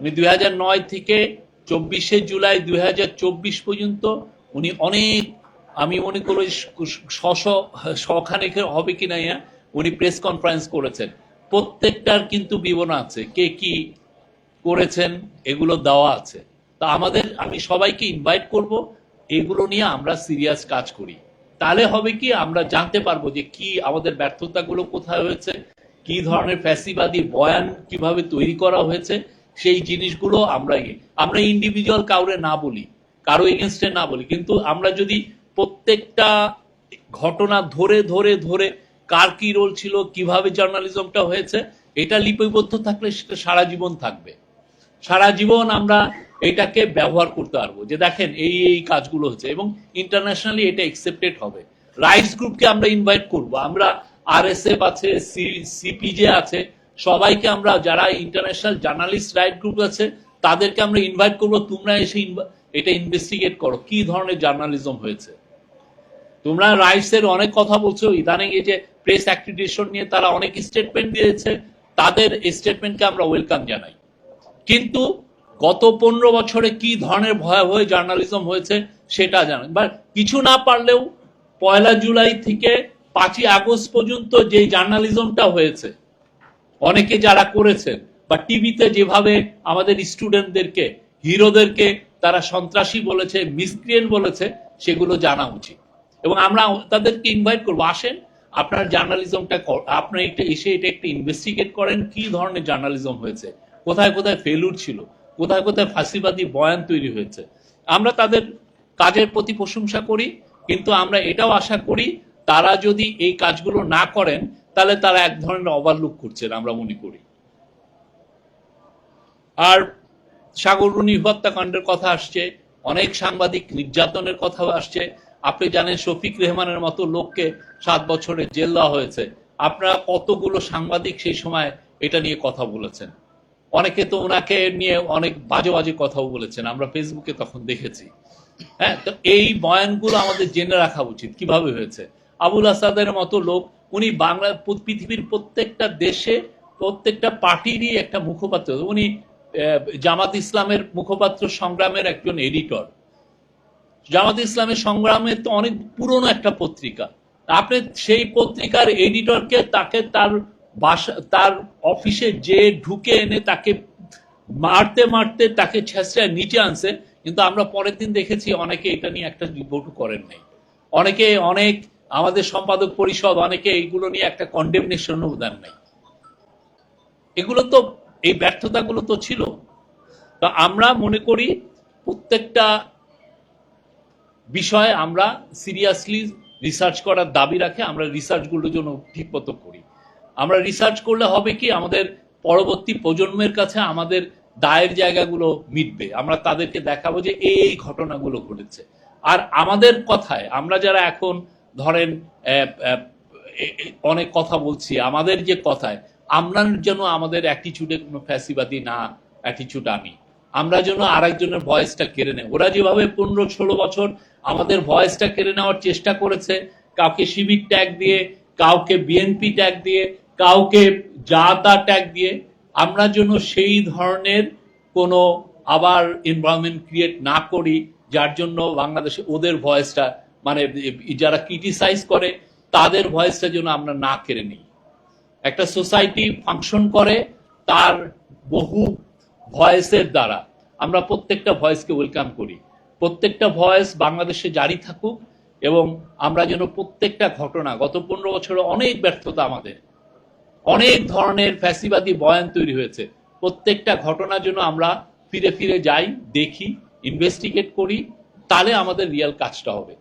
উনি দুই থেকে চব্বিশে জুলাই দুই হাজার চব্বিশ পর্যন্ত উনি অনেক, আমি মনে করি শশ শখানেক হবে কিনা ইয়া, উনি প্রেস কনফারেন্স করেছেন। প্রত্যেকটার কিন্তু বিবরণ আছে, কে কি করেছেন, এগুলো দেওয়া আছে। তা আমাদের, আমি সবাইকে ইনভাইট করব, এগুলো নিয়ে আমরা সিরিয়াস কাজ করি। তাহলে হবে কি, আমরা জানতে পারব যে কি আমাদের ব্যর্থতাগুলো কোথায় হয়েছে, কি ধরনের ফ্যাসিবাদী বয়ান কীভাবে তৈরি করা হয়েছে সেই জিনিসগুলো আমরা আমরা ইন্ডিভিজুয়াল কাউরে না বলি, কারও এগেনস্টে না বলি, কিন্তু আমরা যদি প্রত্যেকটা ঘটনা ধরে ধরে ধরে কার কি রোল ছিল, কীভাবে জার্নালিজমটা হয়েছে, এটা লিপিবদ্ধ থাকলে সেটা সারা জীবন থাকবে। সারা জীবন আমরা এটাকে ব্যবহার করতে পারব যে দেখেন এই এই কাজগুলো হচ্ছে এবং ইন্টারন্যাশনালি এটা একসেপ্টেড হবে। রাইটস গ্রুপকে আমরা ইনভাইট করব। আমরা আর এস এফ আছে সিপিজে আছে সবাইকে আমরা, যারা ইন্টারন্যাশনাল জার্নালিস্ট রাইট গ্রুপ আছে, তাদেরকে আমরা ইনভাইট করব, তোমরা এসে এটা ইনভেস্টিগেট করো, কি ধরনের জার্নালিজম হয়েছে। তোমরা রাইটস এর অনেক কথা বলছো, ইদানিং এই যে প্রেস অ্যাক্রিডিটেশন নিয়ে তারা অনেক স্টেটমেন্ট দিয়েছে, তাদের স্টেটমেন্টকে আমরা ওয়েলকাম জানাই। কিন্তু গত পনেরো বছরে কি ধরনের ভয়াবহ জার্নালিজম হয়েছে, সেটা জানেন বা কিছু না পারলেও পয়লা জুলাই থেকে পাঁচই আগস্ট পর্যন্ত যে জার্নালিজমটা হয়েছে অনেকে যারা করেছেন, বা টিভিতে যেভাবে আমাদের স্টুডেন্টদেরকে, হিরোদেরকে তারা সন্ত্রাসী বলেছে, মিসক্রিয়েন্ট বলেছে, সেগুলো জানা উচিত। এবং আমরা তাদেরকে ইনভাইট করব। আসেন, আপনার জার্নালিজমটা আপনার একটা এসে এটা একটা ইনভেস্টিগেট করেন, কি ধরনের জার্নালিজম হয়েছে, কোথায় কোথায় ফেলুর ছিল, কোথায় কোথায় ফাঁসিবাদী বয়ান তৈরি হয়েছে। আমরা তাদের কাজের প্রতি প্রশংসা করি, কিন্তু আমরা এটাও আশা করি, তারা যদি এই কাজগুলো না করেন তাহলে তারা এক ধরনের ওভারলুক করছেন আমরা মনে করি। আর সাগররুনি হত্যাকাণ্ডের কথা আসছে, অনেক সাংবাদিক নির্যাতনের কথা আসছে। আপনি জানেন শফিক রেহমানের মতো লোককে সাত বছরের জেল দেওয়া হয়েছে। আপনারা কতগুলো সাংবাদিক সেই সময় এটা নিয়ে কথা বলেছেন? অনেকে তো ওনাকে নিয়ে অনেক বাজে বাজে কথাও বলেছেন, আমরা ফেসবুকে তখন দেখেছি। হ্যাঁ তো এই বয়ানগুলো আমাদের জেনে রাখা উচিত, কীভাবে হয়েছে? আবুল আসাদের মতো লোক উনি বাংলা পৃথিবীর প্রত্যেকটা দেশে প্রত্যেকটা পার্টিরই একটা মুখপাত্র। উনি জামাত ইসলামের মুখপাত্র সংগ্রামের একজন এডিটর জামাত ইসলামের সংগ্রামের তো অনেক পুরনো একটা পত্রিকা। আপনি সেই পত্রিকার এডিটরকে তাকে তার বাসা, তার অফিসে যে ঢুকে এনে তাকে মারতে মারতে তাকে ছেঁচড়ায় নিচে আনছে, কিন্তু আমরা পরের দিন দেখেছি অনেকে এটা নিয়ে একটা রিপোর্টও করেন নাই। অনেকে অনেক আমাদের সম্পাদক পরিষদ অনেকে এইগুলো নিয়ে একটা কন্ডেমনেশনও দেন নাই। এগুলো তো, এই ব্যর্থতাগুলো তো ছিল। তো আমরা মনে করি প্রত্যেকটা বিষয়ে আমরা সিরিয়াসলি রিসার্চ করার দাবি রাখে, আমরা রিসার্চগুলোর জন্য ঠিকমতো করি। আমরা রিসার্চ করলে হবে কি, আমাদের পরবর্তী প্রজন্মের কাছে আমাদের দায়ের জায়গাগুলো মিটবে। আমরা তাদেরকে দেখাবো যে এই ঘটনাগুলো ঘটেছে। আর আমাদের কথায়, আমরা যারা এখন ধরেন অনেক কথা বলছি, আমাদের যে কথায়, আমরা যেন আমাদের অ্যাটিচিউডে কোনো ফ্যাসিবাদী না অ্যাটিচিউড আনি। আমরা যেন আরেকজনের ভয়েসটা কেড়ে নেই। ওরা যেভাবে পনেরো ষোলো বছর আমাদের ভয়েসটা কেড়ে নেওয়ার চেষ্টা করেছে, কাউকে শিবির ট্যাগ দিয়ে, কাউকে বিএনপি ট্যাগ দিয়ে, কাউকে যা তা ট্যাগ দিয়ে, আমরা যেন সেই ধরনের কোনো আবার এনভায়রনমেন্ট ক্রিয়েট না করি, যার জন্য বাংলাদেশে ওদের ভয়েসটা মানে যারা ক্রিটিসাইজ করে, তাদের ভয়েসটা যেন আমরা না কেড়ে নিই। একটা সোসাইটি ফাংশন করে তার বহু ভয়েসের দ্বারা। আমরা প্রত্যেকটা ভয়েসকে ওয়েলকাম করি। প্রত্যেকটা ভয়েস বাংলাদেশে জারি থাকুক এবং আমরা যেন প্রত্যেকটা ঘটনা, গত পনেরো বছরে অনেক ব্যর্থতা আমাদের, অনেক ধরনের ফ্যাসিবাদী বয়ান তৈরি হয়েছে। প্রত্যেকটা ঘটনার জন্য আমরা ফিরে ফিরে যাই, দেখি ইনভেস্টিগেট করি, তাহলে আমাদের রিয়েল কাজটা হবে।